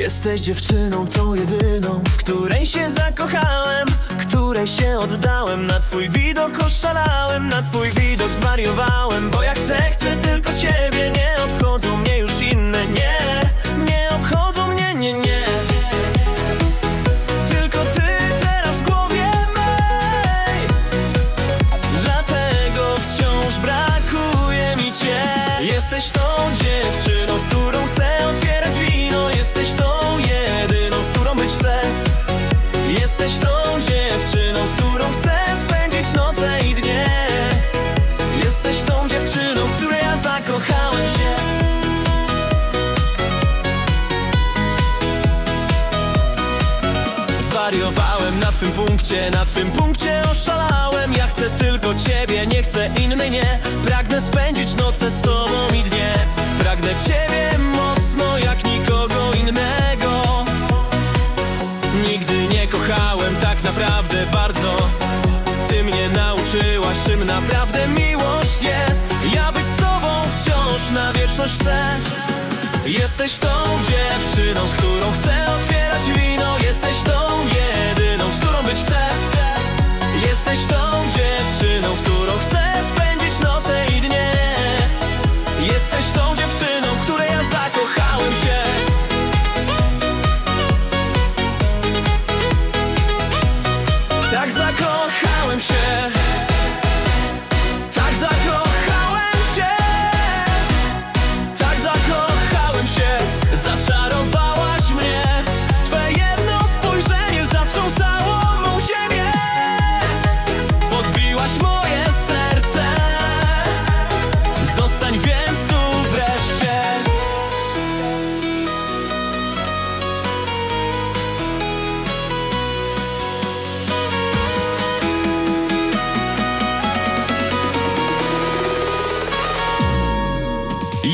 Jesteś dziewczyną tą jedyną W której się zakochałem Której się oddałem Na twój widok oszalałem Na twój widok zwariowałem Bo ja chcę, chcę tylko ciebie Nie obchodzą mnie już inne Nie, nie obchodzą mnie, nie, nie. Tylko ty teraz w głowie mej. Dlatego wciąż brakuje mi cię. Jesteś tą dziewczyną, z którą Zwariowałem na twym punkcie, na twym punkcie oszalałem. Ja chcę tylko ciebie, nie chcę innej, nie. Pragnę spędzić noce z tobą i dnie. Pragnę ciebie mocno jak nikogo innego. Nigdy nie kochałem tak naprawdę bardzo. Ty mnie nauczyłaś czym naprawdę miłość jest. Ja być z tobą wciąż na wieczność chcę. Jesteś tą dziewczyną, być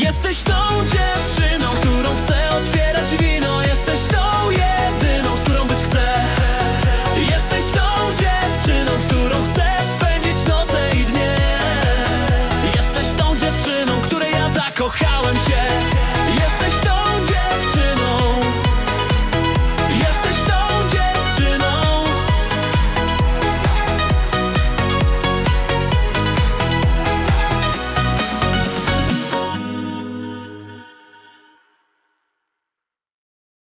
Jesteś tą dziewczyną, którą chcę otwierać wino. Jesteś tą jedyną, z którą być chcę Jesteś tą dziewczyną, z którą chcę spędzić noce i dnie. Jesteś tą dziewczyną, której ja zakochałem się.